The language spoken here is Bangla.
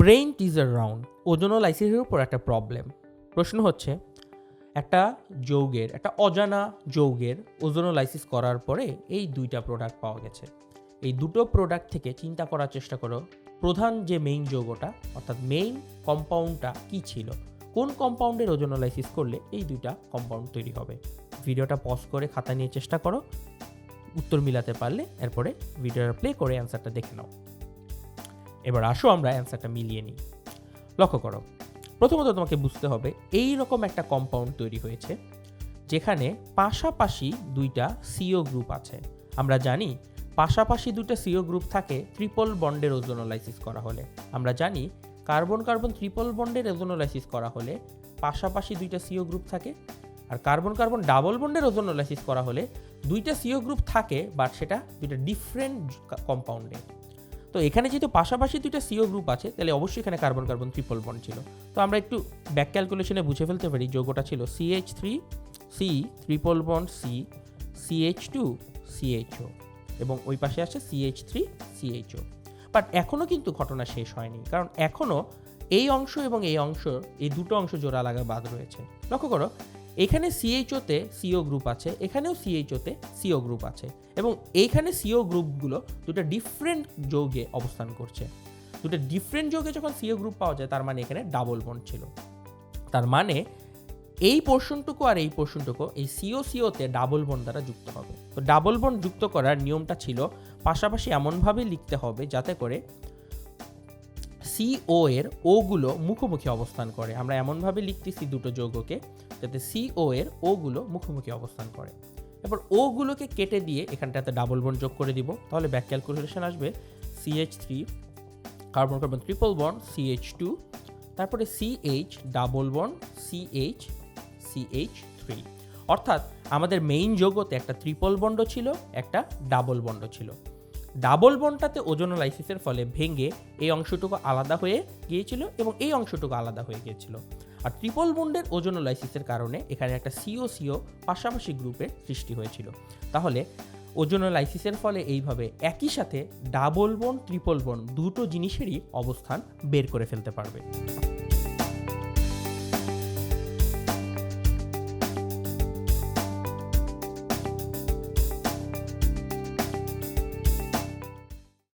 ব্রেইন টিজার রাউন্ড ওজোনোলাইসিসের উপর একটা প্রবলেম প্রশ্ন হচ্ছে, একটা যৌগের, একটা অজানা যৌগের ওজোনোলাইসিস করার পরে এই দুইটা প্রোডাক্ট পাওয়া গেছে। এই দুটো প্রোডাক্ট থেকে চিন্তা করার চেষ্টা করো, প্রধান যে মেইন যৌগটা অর্থাৎ মেইন কম্পাউন্ডটা কি ছিল? কোন কম্পাউন্ডের ওজোনোলাইসিস করলে এই দুইটা কম্পাউন্ড তৈরি হবে? ভিডিওটা পজ করে খাতা নিয়ে চেষ্টা করো, উত্তর মিলাতে পারলে এরপরে ভিডিওটা প্লে করে অ্যান্সারটা দেখে নাও। এবার আসো আমরা অ্যান্সারটা মিলিয়ে নিই। লক্ষ্য করো, প্রথমত তোমাকে বুঝতে হবে এই রকম একটা কম্পাউন্ড তৈরি হয়েছে, যেখানে পাশাপাশি দুইটা সিও গ্রুপ আছে। আমরা জানি পাশাপাশি দুইটা সিও গ্রুপ থাকে ট্রিপল বন্ডের ওজোনোলাইসিস করা হলে। আমরা জানি কার্বন কার্বন ট্রিপল বন্ডের ওজোনোলাইসিস করা হলে পাশাপাশি দুইটা সিও গ্রুপ থাকে, আর কার্বন কার্বন ডাবল বন্ডের ওজোনোলাইসিস করা হলে দুইটা সিও গ্রুপ থাকে বাট সেটা দুইটা ডিফারেন্ট কম্পাউন্ডে তো এখানে যেহেতু পাশাপাশি দুইটা সিও গ্রুপ আছে, তাহলে অবশ্যই এখানে কার্বন কার্বন ট্রিপল বন্ড ছিল। তো আমরা একটু ব্যাক ক্যালকুলেশনে বুঝে ফেলতে পারি, যৌগটা ছিল CH three C triple bond C CH two CHO এবং ওই পাশে আছে সিএইচ থ্রি সিএইচও বাট এখনও কিন্তু ঘটনা শেষ হয়নি, কারণ এখনও এই অংশ এবং এই অংশ, এই দুটো অংশ জোড়া লাগা বাদ রয়েছে। লক্ষ্য করো এখানে সিএইচওতে সিও গ্রুপ আছে, এখানেও সিএইচওতে সিও গ্রুপ আছে এবং এইখানে সিও গ্রুপগুলো দুটো ডিফারেন্ট যৌগে অবস্থান করছে। দুটো ডিফারেন্ট যৌগে যখন সিও গ্রুপ পাওয়া যায়, তার মানে এখানে ডাবল বন্ড ছিল। তার মানে এই পোর্শনটুকু আর এই পোর্শনটুকু এই সিও সিওতে ডাবল বন্ড দ্বারা যুক্ত হবে। তো ডাবল বন্ড যুক্ত করার নিয়মটা ছিল পাশাপাশি এমনভাবে লিখতে হবে যাতে করে সিও এর ওগুলো মুখোমুখি অবস্থান করে। আমরা এমনভাবে লিখতেছি দুটো যৌগকে, যাতে সিও এর ওগুলো মুখোমুখি অবস্থান করে। এরপর ওগুলোকে কেটে দিয়ে এখানটাতে ডাবল বন্ড যোগ করে দিব। তাহলে ব্যাক ক্যালকুলেশন আসবে CH three carbon carbon triple bond CH two তারপরে CH double bond CH CH three অর্থাৎ আমাদের মেইন যৌগতে একটা ট্রিপল বন্ড ছিল, একটা ডাবল বন্ড ছিল। ডাবল বন্ডটাতে ওজোনোলাইসিসের ফলে ভেঙে এই অংশটুকু আলাদা হয়ে গিয়েছিল এবং এই অংশটুকু আলাদা হয়ে গিয়েছিল। আর ট্রিপল বন্ডের ওজোনোলাইসিসের কারণে এখানে একটা সিও সিও পাশাপাশি গ্রুপের সৃষ্টি হয়েছিল। তাহলে ওজোনোলাইসিসের ফলে এইভাবে একই সাথে ডাবল বন্ড, ট্রিপল বন্ড দুটো জিনিসেরই অবস্থান বের করে ফেলতে পারবে।